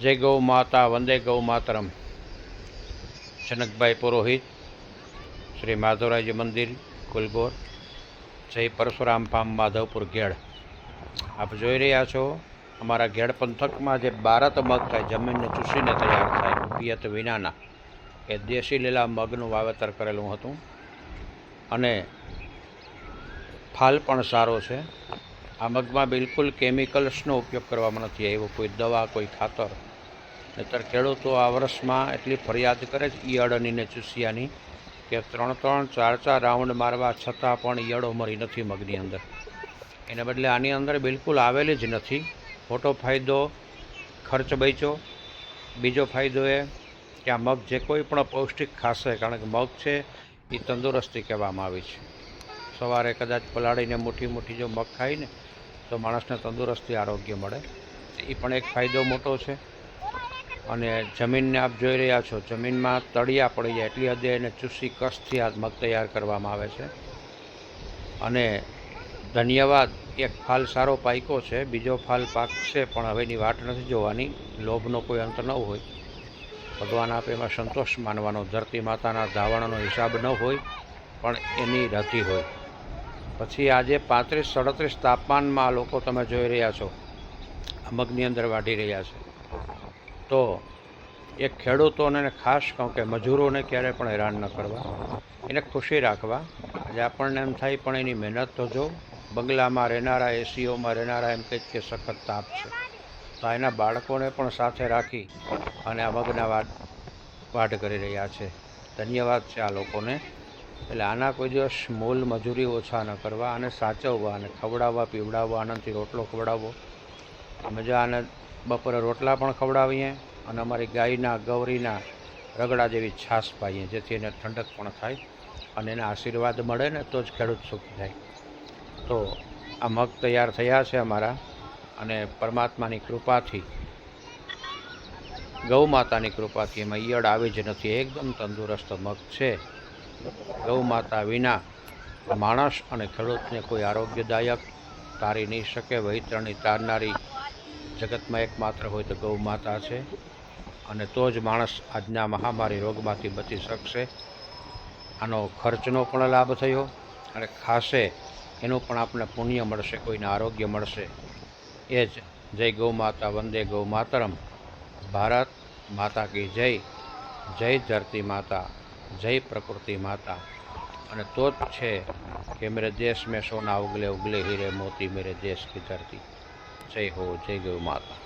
જય ગૌ માતા, વંદે ગૌ માતરમ. જનકભાઈ પુરોહિત, શ્રી માધવરાયજી મંદિર કુલગોર જય પરશુરામ પામ માધવપુર ઘેડ. આપ જોઈ રહ્યા છો, અમારા ઘેડ પંથકમાં જે બારત મગ થાય, જમીનને ચૂસીને તૈયાર થાય, પિયત વિનાના. એ દેશી લીલા મગનું વાવેતર કરેલું હતું. અને ફાલ પણ સારો છે. આ મગમાં બિલકુલ કેમિકલ્સનો ઉપયોગ કરવામાં નથી આવ્યો. કોઈ દવા, કોઈ ખાતર. નહીતર ખેડૂતો આ વર્ષમાં એટલી ફરિયાદ કરે છે ઈયળની ને ચૂસિયાની કે ત્રણ ત્રણ ચાર ચાર રાઉન્ડ મારવા છતાં પણ ઈયળો મરી નથી મગની અંદર. એને બદલે આની અંદર બિલકુલ આવેલી જ નથી. મોટો ફાયદો ખર્ચ બચ્યો. બીજો ફાયદો એ કે આ મગ જે કોઈ પણ પૌષ્ટિક ખાશે, કારણ કે મગ છે એ તંદુરસ્તી કહેવામાં આવી છે. સવારે કદાચ પલાળીને મોટી મોટી જો મગ ખાય ને તો માણસને તંદુરસ્તી આરોગ્ય મળે. એ પણ એક ફાયદો મોટો છે. અને જમીનને આપ જોઈ રહ્યા છો, જમીનમાં તળિયા પડી જાય એટલી હદે એને ચૂસી કસથી આ મગ તૈયાર કરવામાં આવે છે. અને ધન્યવાદ, એક ફાલ સારો પાક્યો છે, બીજો ફાલ પાકશે પણ હવેની વાટ નથી જોવાની, લોભનો કોઈ અંત ન હોય. ભગવાન આપે એમાં સંતોષ માનવાનો, ધરતી માતાના ધાવણનો હિસાબ ન હોય, પણ એની રતી હોય. પછી આજે પાંત્રીસ, સાડત્રીસ તાપમાનમાં લોકો તમે જોઈ રહ્યા છો. અમગની મગની અંદર વાઢી રહ્યા છે. તો એ ખેડૂતોને ખાસ કહું કે મજૂરોને ક્યારે પણ હેરાન ન કરવા. એને ખુશી રાખવા. આજે આપણને એમ થાય પણ એની મહેનત તો જો. બંગલામાં રહેનારા, એસીઓમાં રહેનારા એમ કંઈક કે સખત તાપ છે. તો એના બાળકોને પણ સાથે રાખી અને આ મગના વાડ વાઢ કરી રહ્યા છે. ધન્યવાદ છે આ લોકોને. એટલે આના કોઈ દિવસ મોલ મજૂરી ઓછા ન કરવા અને સાચવવા અને ખવડાવવા, પીવડાવવા, આનંદથી રોટલો ખવડાવવો. અમે જો આને બપોરે રોટલા પણ ખવડાવીએ અને અમારી ગાયના, ગૌરીના રગડા જેવી છાશ પાઈએ, જેથી એને ઠંડક પણ થાય અને એને આશીર્વાદ મળે ને તો જ ખેડૂત સુખી થાય. તો આ મગ તૈયાર થયા છે અમારા અને પરમાત્માની કૃપાથી, ગૌ માતાની કૃપાથી એમાં ઈયળ આવી જ નથી. એકદમ તંદુરસ્ત મગ છે. ગૌ માતા વિના માણસ અને ખેડૂતને કોઈ આરોગ્યદાયક તારી નહીં શકે વહિતરણી તારનારી જગતમાં એકમાત્ર હોય તો ગૌ માતા છે. અને તો જ માણસ આજના મહામારી રોગમાંથી બચી શકશે. આનો ખર્ચનો પણ લાભ થયો અને ખાસે એનું પણ આપણને પુણ્ય મળશે, કોઈને આરોગ્ય મળશે. એ જ જય ગૌ માતા, વંદે ગૌ માતરમ. ભારત માતા કી જય. જય ધરતી માતા. જય પ્રકૃતિ માતા. અને તો જ છે કે મેરે દેશ મેં સોના ઉગલે ઉગલે હીરે મોતી મેરે દેશ કી ધરતી. જય હો, જય ગૌ માતા.